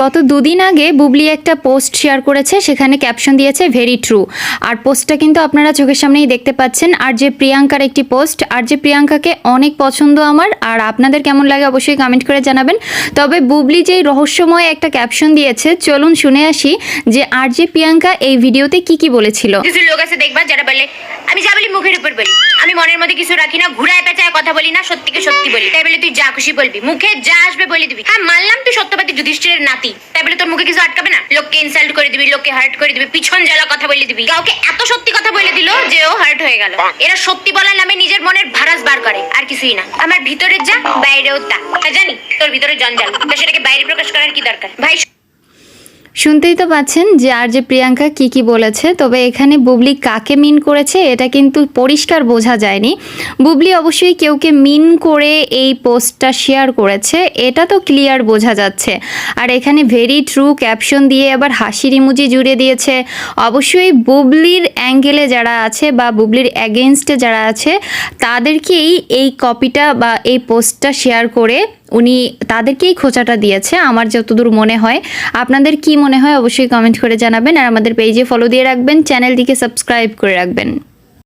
গত দুদিন আগে বুবলি একটা পোস্ট শেয়ার করেছে, সেখানে ক্যাপশন দিয়েছে ভেরি ট্রু আর পোস্টটা কিন্তু আপনারা চোখের সামনেই দেখতে পাচ্ছেন। আর যে প্রিয়াঙ্কার একটি পোস্ট, আর যে প্রিয়াঙ্কাকে অনেক পছন্দ আমার, আর আপনাদের কেমন লাগে অবশ্যই কমেন্ট করে জানাবেন। তবে বুবলি যেই রহস্যময় একটা ক্যাপশন দিয়েছে, চলুন শুনে আসি যে আর যে প্রিয়াঙ্কা এই ভিডিওতে কি কি বলেছিল। কিছু লোক আছে দেখবা, যারা বলে, আমি যা বলি মুখের উপর বলি। আমি মনের মধ্যে কিছু রাখি না, ঘুরায় পেঁচায় কথা বলি না, সত্যিকে সত্যি বলি। তাই বলে, তুই যা খুশি বলবি, মুখে যা আসবে বলে দিবি। হ্যাঁ মানলাম তুই সত্যবাদী, যুধিষ্ঠিরের নাতি। তাই বলে তোর মুখে কিছু আটকাবে না? লোককে ইনসাল্ট করে দিবি লোককে হার্ট করে দিবি পিছন জ্বালা কথা বলে দিবি। কাউকে এত সত্যি কথা বলে দিল যে ও হার্ট হয়ে গেল। এরা সত্যি বলার নামে নিজের মনের ভারাস বার করে আর কিছুই না। আমার ভিতরের যা বাইরেও তা। জানি তোর ভিতরে জঞ্জাল। সেটাকে বাইরে প্রকাশ করার কি দরকার? ভাই শুনতেই তো পাচ্ছেন যে আর যে প্রিয়াঙ্কা কি কি বলেছে, তবে এখানে বুবলি কাকে মিন করেছে এটা কিন্তু পরিষ্কার বোঝা যায়নি। বুবলি অবশ্যই কেউকে মিন করে এই পোস্টটা শেয়ার করেছে, এটা তো ক্লিয়ার বোঝা যাচ্ছে। আর এখানে ভেরি ট্রু ক্যাপশন দিয়ে আবার হাসির ইমুজি জুড়ে দিয়েছে। অবশ্যই বুবলির অ্যাঙ্গেলে যারা আছে বা বুবলির অ্যাগেনস্টে যারা আছে, তাদেরকেই এই কপিটা বা এই পোস্টটা শেয়ার করে উনি তাদেরকেই খোঁচাটা দিয়েছে, আমার যতদূর মনে হয়। আপনাদের কি মনে হয় অবশ্যই কমেন্ট করে জানাবেন আর আমাদের পেজে ফলো দিয়ে রাখবেন। চ্যানেলটিকে সাবস্ক্রাইব করে রাখবেন।